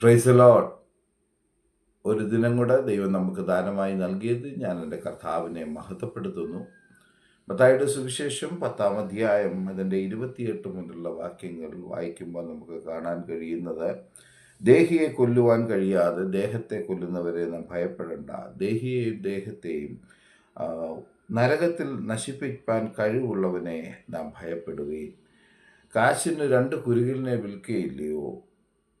Price load ഒരു ദിനം കൂടെ ദൈവം നമുക്ക് ദാനമായി നൽകിയത് ഞാൻ എന്റെ കർത്താവിനെ മഹത്വപ്പെടുത്തുന്നു. മത്തായിയുടെ സുവിശേഷം പത്താം അധ്യായം അതിന്റെ ഇരുപത്തിയെട്ട് മുതലുള്ള വാക്യങ്ങൾ വായിക്കുമ്പോൾ നമുക്ക് കാണാൻ കഴിയുന്നത് ദേഹിയെ കൊല്ലുവാൻ കഴിയാതെ ദേഹത്തെ കൊല്ലുന്നവരെ നാം ഭയപ്പെടേണ്ട. ദേഹിയെയും ദേഹത്തെയും നരകത്തിൽ നശിപ്പിക്കാൻ കഴിവുള്ളവനെ നാം ഭയപ്പെടുകയും കാശിന് രണ്ട് കുരുകിലിനെ വിൽക്കുകയില്ലയോ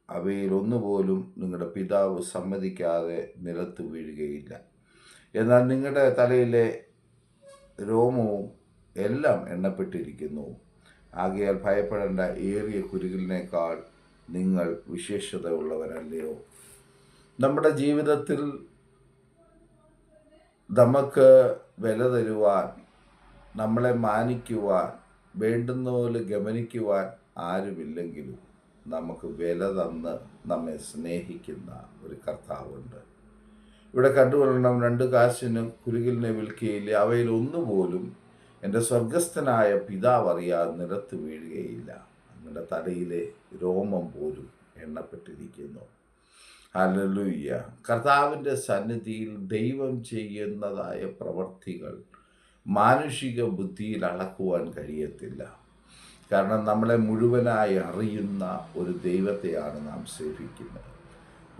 അവയിൽ ഒന്നുപോലും നിങ്ങളുടെ പിതാവ് സമ്മതിക്കാതെ നിലത്ത് വീഴുകയില്ല. എന്നാൽ നിങ്ങളുടെ തലയിലെ രോമവും എല്ലാം എണ്ണപ്പെട്ടിരിക്കുന്നു. ആകയാൽ ഭയപ്പെടേണ്ട ഏറിയ കുരുകിലിനേക്കാൾ നിങ്ങൾ വിശേഷത ഉള്ളവരല്ലയോ നമ്മുടെ ജീവിതത്തിൽ നമുക്ക് വില തരുവാൻ നമ്മളെ മാനിക്കുവാൻ വേണ്ടുന്ന പോലെ ഗമനിക്കുവാൻ ആരുമില്ലെങ്കിലും നമുക്ക് വില തന്ന് നമ്മെ സ്നേഹിക്കുന്ന ഒരു കർത്താവുണ്ട്. ഇവിടെ കണ്ടുകൊള്ളണം രണ്ട് കാശിന് കുരുകിലിനെ വിൽക്കുകയില്ല അവയിൽ ഒന്നുപോലും എന്റെ സ്വർഗസ്ഥനായ പിതാവ് അറിയാതെ നിലത്ത് വീഴുകയില്ല. നിങ്ങളുടെ തലയിലെ രോമം പോലും എണ്ണപ്പെട്ടിരിക്കുന്നു. ഹല്ലേലൂയ കർത്താവിന്റെ സന്നിധിയിൽ ദൈവം ചെയ്യുന്നതായ പ്രവർത്തികൾ മാനുഷിക ബുദ്ധിയിൽ അളക്കുവാൻ കഴിയത്തില്ല. കാരണം നമ്മളെ മുഴുവനായി അറിയുന്ന ഒരു ദൈവത്തെയാണ് നാം സേവിക്കുന്നത്.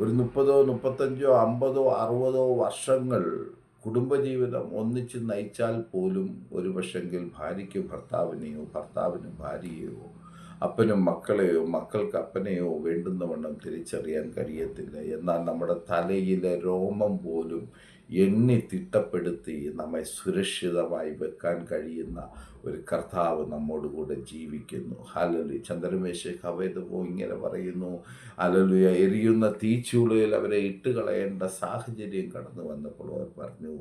ഒരു മുപ്പതോ മുപ്പത്തഞ്ചോ അമ്പതോ അറുപതോ വർഷങ്ങൾ കുടുംബജീവിതം ഒന്നിച്ച് നയിച്ചാൽ പോലും ഒരു പക്ഷെങ്കിൽ ഭാര്യയ്ക്ക് ഭർത്താവിനെയോ ഭർത്താവിന് ഭാര്യയെയോ അപ്പനും മക്കളെയോ മക്കൾക്ക് അപ്പനെയോ വേണ്ടുന്നവണ്ണം തിരിച്ചറിയാൻ കഴിയത്തില്ല. എന്നാൽ നമ്മുടെ തലയിലെ രോമം പോലും എണ്ണി തിട്ടപ്പെടുത്തി നമ്മെ സുരക്ഷിതമായി വെക്കാൻ കഴിയുന്ന ഒരു കർത്താവ് നമ്മോട് കൂടെ ജീവിക്കുന്നു. ഹലലു ചന്ദ്രമേശ കവേതമോ ഇങ്ങനെ പറയുന്നു. അലലുയ എരിയുന്ന തീച്ചൂളയിൽ അവരെ ഇട്ട് കളയേണ്ട സാഹചര്യം കടന്നു വന്നപ്പോൾ അവർ പറഞ്ഞു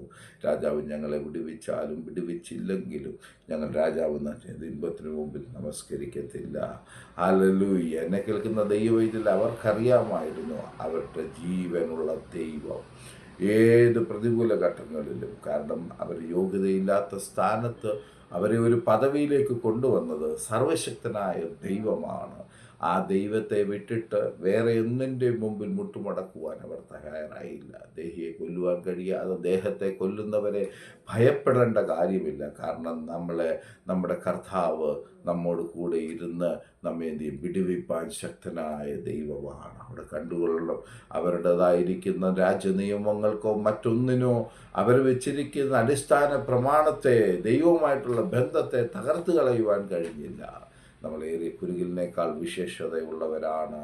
രാജാവ് ഞങ്ങളെ വിടുവിച്ചാലും വിടുവിച്ചില്ലെങ്കിലും ഞങ്ങൾ രാജാവ് ഇമ്പത്തിന് മുമ്പിൽ നമസ്കരിക്കത്തില്ല. അലലു എന്നെ കേൾക്കുന്ന ദൈവം ഇതിൽ അവർക്കറിയാമായിരുന്നു അവരുടെ ജീവനുള്ള ദൈവം. ഏത് പ്രതികൂല ഘട്ടങ്ങളിലും കാരണം അവർ യോഗ്യതയില്ലാത്ത സ്ഥാനത്ത് അവരെ ഒരു പദവിയിലേക്ക് കൊണ്ടുവന്നത് സർവശക്തനായ ദൈവമാണ്. ആ ദൈവത്തെ വിട്ടിട്ട് വേറെ ഒന്നിന്റെ മുമ്പിൽ മുട്ടുമടക്കുവാൻ അവർ തയ്യാറായില്ല. ദേഹിയെ കൊല്ലുവാൻ കഴിയാതെ ദേഹത്തെ കൊല്ലുന്നവരെ ഭയപ്പെടേണ്ട കാര്യമില്ല. കാരണം നമ്മളെ നമ്മുടെ കർത്താവ് നമ്മോട് കൂടെ ഇരുന്ന് നമ്മെ എന്ത് ചെയ്യും? വിടുവിപ്പാൻ ശക്തനായ ദൈവമാണ്. അവിടെ കണ്ടുകൊള്ളണം. അവരുടേതായിരിക്കുന്ന രാജ്യനിയമങ്ങൾക്കോ മറ്റൊന്നിനോ അവർ വെച്ചിരിക്കുന്ന അടിസ്ഥാന പ്രമാണത്തെ ദൈവവുമായിട്ടുള്ള ബന്ധത്തെ തകർത്ത് കളയുവാൻ കഴിഞ്ഞില്ല. നമ്മളേറെ കുരുകിലിനേക്കാൾ വിശേഷതയുള്ളവരാണ്.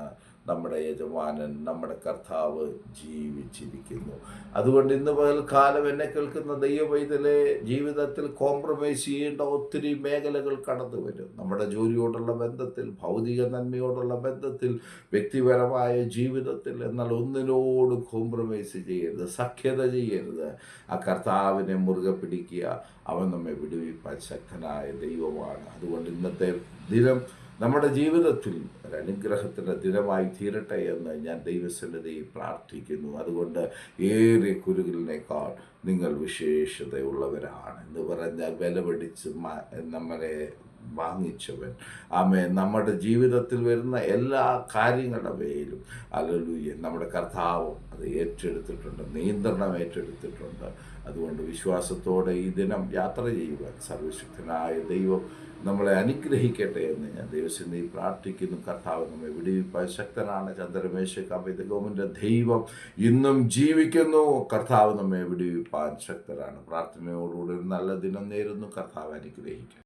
നമ്മുടെ യജമാനൻ നമ്മുടെ കർത്താവ് ജീവിച്ചിരിക്കുന്നു. അതുകൊണ്ട് ഇന്ന് പകൽക്കാലം എന്നെ കേൾക്കുന്ന ദൈവവൈതലെ ജീവിതത്തിൽ കോംപ്രമൈസ് ചെയ്യേണ്ട ഒത്തിരി മേഖലകൾ കടന്നു വരും. നമ്മുടെ ജോലിയോടുള്ള ബന്ധത്തിൽ ഭൗതിക നന്മയോടുള്ള ബന്ധത്തിൽ വ്യക്തിപരമായ ജീവിതത്തിൽ എന്നാൽ ഒന്നിനോടും കോംപ്രമൈസ് ചെയ്യരുത് സഖ്യത ചെയ്യരുത്. ആ കർത്താവിനെ മുറുകെ പിടിക്കുക അവൻ നമ്മെ വിടുവിപ്പാൻ ശക്തനായ ദൈവമാണ്. അതുകൊണ്ട് ഇന്നത്തെ ദിനം നമ്മുടെ ജീവിതത്തിൽ ഒരു അനുഗ്രഹത്തിന്റെ ദിനമായി തീരട്ടെ എന്ന് ഞാൻ ദൈവസന്നിധിയിൽ പ്രാർത്ഥിക്കുന്നു. അതുകൊണ്ട് ഏറെ കുരുകളിനേക്കാൾ നിങ്ങൾ വിശേഷതയുള്ളവരാണ് എന്ന് പറഞ്ഞാൽ വിലപിടിച്ച് നമ്മളെ വാങ്ങിച്ചവൻ. ആമേ നമ്മുടെ ജീവിതത്തിൽ വരുന്ന എല്ലാ കാര്യങ്ങളുടെ മേലും അലലുയ്യ നമ്മുടെ കർത്താവും അത് ഏറ്റെടുത്തിട്ടുണ്ട്. നിയന്ത്രണം ഏറ്റെടുത്തിട്ടുണ്ട്. അതുകൊണ്ട് വിശ്വാസത്തോടെ ഈ ദിനം യാത്ര ചെയ്യുവാൻ സർവശക്തനായ ദൈവം നമ്മളെ അനുഗ്രഹിക്കട്ടെ എന്ന് ഞാൻ ദൈവസന്നിധി പ്രാർത്ഥിക്കുന്നു. കർത്താവ് നമ്മെ വിടിവിപ്പാൻ ശക്തനാണ്. ചന്ദ്രമേശ കവിതകോമിന്റെ ദൈവം ഇന്നും ജീവിക്കുന്നു. കർത്താവ് നമ്മെ വിടിവിപ്പാൻ ശക്തരാണ് പ്രാർത്ഥനയോടുകൂടി ഒരു നല്ല ദിനം നേരുന്നു. കർത്താവ് അനുഗ്രഹിക്കും